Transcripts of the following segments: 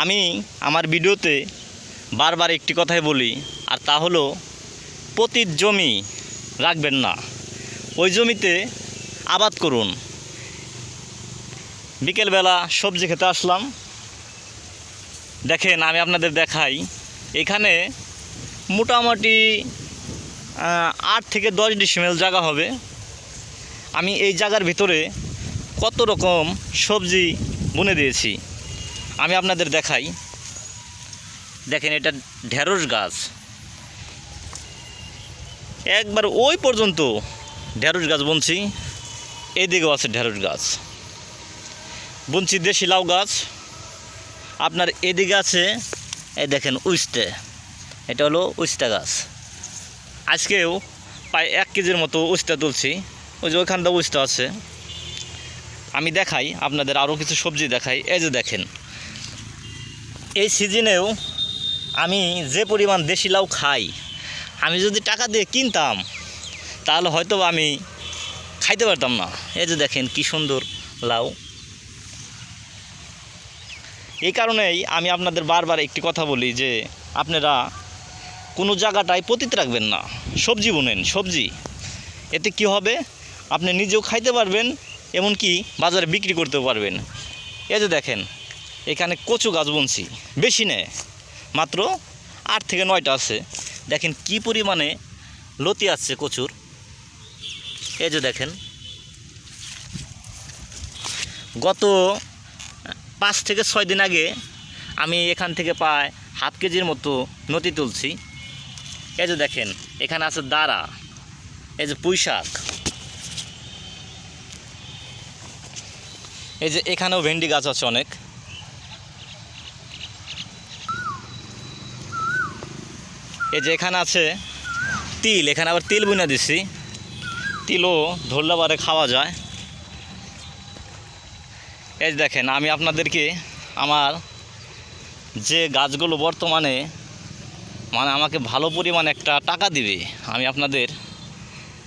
আমি আমার ভিডিওতে বারবার একটি কথাই বলি, আর তা হলো পতির জমি রাখবেন না। ওই জমিতে আবাদ করুন। বিকেলবেলা সবজি খেতে আসলাম। দেখেন, আমি আপনাদের দেখাই। এখানে মোটামুটি আট থেকে দশ ডিসিমেল জায়গা হবে। আমি এই জায়গার ভিতরে কত রকম সবজি বুনে দিয়েছি। আমি আপনাদের দেখাই। দেখেন, এটা ঢেঁড়স গাছ। একবার ওই পর্যন্ত ঢেঁড়স গাছ বুনছি, এদিকেও আছে ঢেঁড়স গাছ। বুনছি দেশি লাউ গাছ। আপনার এদিকে আছে, এই দেখেন, উইস্টে। এটা হলো উস্তা গাছ। আজকেও প্রায় এক কেজির মতো উস্তা তুলছি। ওই যে ওইখানটা উস্তা আছে। আমি দেখাই, আপনাদের আরও কিছু সবজি দেখাই। এই যে দেখেন এই সিজনেও আমি যে পরিমাণ দেশি লাউ খাই, আমি যদি টাকা দিয়ে কিনতাম, তাহলে হয়তো আমি খাইতে পারতাম না। এই যে দেখেন কি সুন্দর লাউ। এই কারণেই আমি আপনাদের বারবার একটি কথা বলি যে, আপনারা কোনো জায়গাটায় পতিত রাখবেন না। সবজি বুনেন, সবজি। এতে কি হবে? আপনি নিজেও খাইতে পারবেন, এমনকি বাজারে বিক্রি করতে পারবেন। এই যে দেখেন এখানে কচু গাছ বুনছি। বেশি নেই, মাত্র আট থেকে নয়টা আছে। দেখেন কি পরিমাণে লতি আসছে কচুর। এই যে দেখেন। গত পাঁচ থেকে ছয় দিন আগে আমি এখান থেকে প্রায় হাফ কেজির মতো নতি তুলছি। এই যে দেখেন, এখানে আছে দাঁড়া, এই যে পুঁই শাক। এই যে এখানেও ভেন্ডি গাছ আছে অনেক। এই যে এখানে আছে তিল, এখানে আবার তিল বুনে দিছি। তিলও ধরলে পারে খাওয়া যায়। এই দেখেন, আমি আপনাদেরকে আমার যে গাছগুলো বর্তমানে মানে আমাকে ভালো পরিমাণ একটা টাকা দিবে, আমি আপনাদের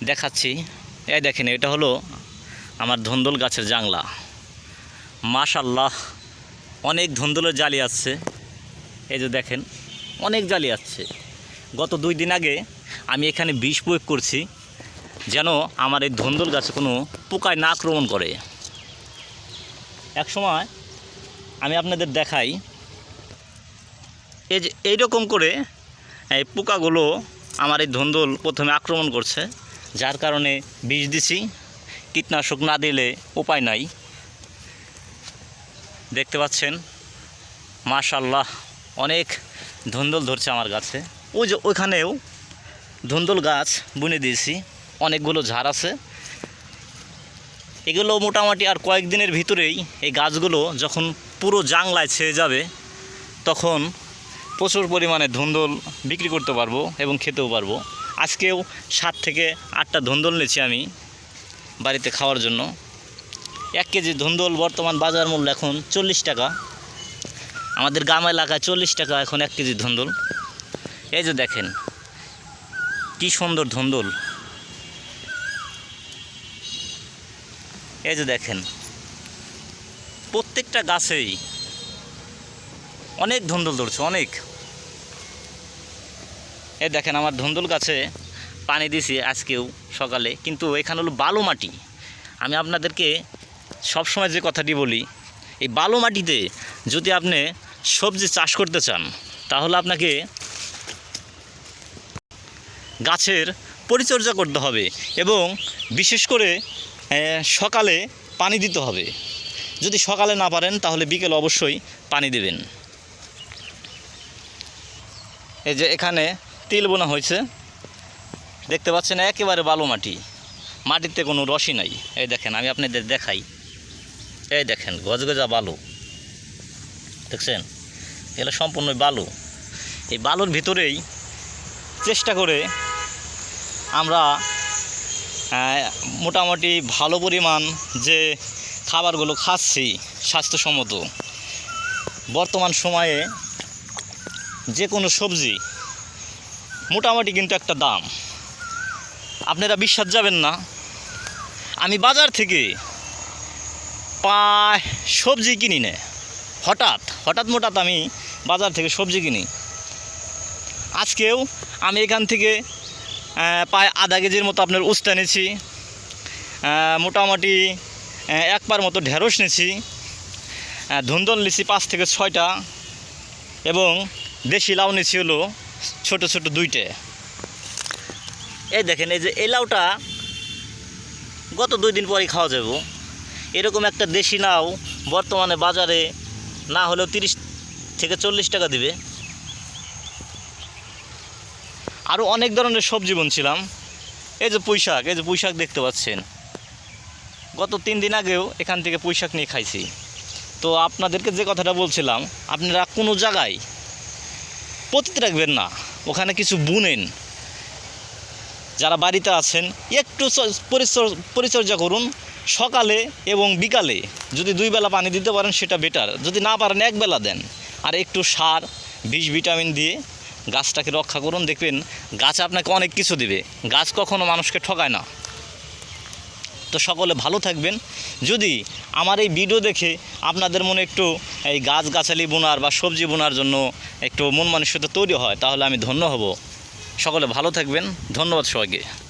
দেখাচ্ছি। এই দেখেন, এটা হলো আমার ধন্দল গাছের জাংলা। মাশাল্লাহ অনেক ধন্দলের জালি আসছে। এই যে দেখেন, অনেক জালি আসছে। গত দুই দিন আগে আমি এখানে বিষ প্রয়োগ করছি, যেন আমার এই ধন্দল গাছে কোনো পোকায় না আক্রমণ করে। এক সময় আমি আপনাদের দেখাই, এই যে এইরকম করে এই পোকাগুলো আমার এই ধন্দল প্রথমে আক্রমণ করছে, যার কারণে বিষ দিছি, কীটনাশক না দিলে উপায় নাই। দেখতে পাচ্ছেন, মাশাল্লাহ, অনেক ধন্দল ধরছে আমার গাছে। ওই যে ওইখানেও ধন্দল গাছ বুনে দিয়েছি, অনেকগুলো ঝাড় আছে। এগুলো মোটামুটি আর কয়েকদিনের ভিতরেই এই গাছগুলো যখন পুরো জাংলায় ছেয়ে যাবে, তখন প্রচুর পরিমাণে ধুন্দল বিক্রি করতে পারব এবং খেতেও পারব। আজকেও সাত থেকে আটটা ধুন্দল নিয়েছি আমি বাড়িতে খাওয়ার জন্য। এক কেজি ধুন্দল বর্তমান বাজার মূল্য এখন চল্লিশ টাকা। আমাদের গ্রাম এলাকায় চল্লিশ টাকা এখন এক কেজি ধুন্দল। এই যে দেখেন, কি সুন্দর ধুন্দল। এই যে দেখেন, প্রত্যেকটা গাছেই অনেক ধুন্দল ধরছে, অনেক। এই দেখেন, আমার ধুন্দল গাছে পানি দিছি আজকেও সকালে, কিন্তু এখানে হলো বালু মাটি। আমি আপনাদেরকে সবসময় যে কথাটি বলি, এই বালু মাটিতে যদি আপনি সবজি চাষ করতে চান, তাহলে আপনাকে গাছের পরিচর্যা করতে হবে এবং বিশেষ করে সকালে পানি দিতে হবে। যদি সকালে না পারেন, তাহলে বিকেল অবশ্যই পানি দেবেন। এই যে এখানে তিল বোনা হয়েছে। দেখতে পাচ্ছেন, একেবারে বালু মাটি। মাটিতে কোনো রসই নাই। এই দেখেন, আমি আপনাদের দেখাই। এই দেখেন, গজগজা বালু। দেখছেন? এগুলো সম্পূর্ণ বালু। এই বালুর ভিতরেই চেষ্টা করে আমরা মোটামুটি ভালো পরিমাণ যে খাবারগুলো খাচ্ছি স্বাস্থ্যসম্মত, বর্তমান সময়ে যে কোনো সবজি মোটামুটি কিন্তু একটা দাম। আপনারা বিশ্বাস যাবেন না, আমি বাজার থেকে পায় সবজি কিনি নে। হঠাৎ হঠাৎ মোটাৎ আমি বাজার থেকে সবজি কিনি। আজকেও আমি এখান থেকে প্রায় আধা কেজির মতো আপনার উস্তা নিয়েছি মোটামুটি আহ, এক পার মতো ঢেঁড়স নিয়েছি ধুন্দল নিয়েছি পাঁচ থেকে ছয়টা এবং দেশি লাউ নিয়েছি হলো ছোটো ছোটো দুইটে। এই দেখেন এই যে এই লাউটা গত দুই দিন পরেই খাওয়া যাব। এরকম একটা দেশি লাউ বর্তমানে বাজারে না হলেও তিরিশ থেকে চল্লিশ টাকা দিবে। আরও অনেক ধরনের সবজি বুনছিলাম। এই যে পুঁই শাক, এই যে পুঁই দেখতে পাচ্ছেন। গত তিন দিন আগেও এখান থেকে পুঁই শাক নিয়ে খাইছি। তো আপনাদেরকে যে কথাটা বলছিলাম, আপনারা কোনো জায়গায় পতিত রাখবেন না। ওখানে কিছু বুনেন। যারা বাড়িতে আছেন, একটু পরিচর- পরিচর্যা করুন। সকালে এবং বিকালে যদি দুই বেলা পানি দিতে পারেন, সেটা বেটার যদি না পারেন, এক বেলা দেন। আর একটু সার, বিষ ভিটামিন দিয়ে গাছটাকে রক্ষা করুন, দেখবেন গাছ আপনাকে অনেক কিছু দেবে। গাছ কখনো মানুষকে ঠকায় না। তো সকলে ভালো থাকবেন। যদি আমার এই ভিডিও দেখে আপনাদের মনে একটু এই গাছ গাছালি বোনার বা সবজি বোনার জন্য একটু মন মানসিকতা তৈরি হয়, তাহলে আমি ধন্য হব। সকলে ভালো থাকবেন। ধন্যবাদ সবাইকে।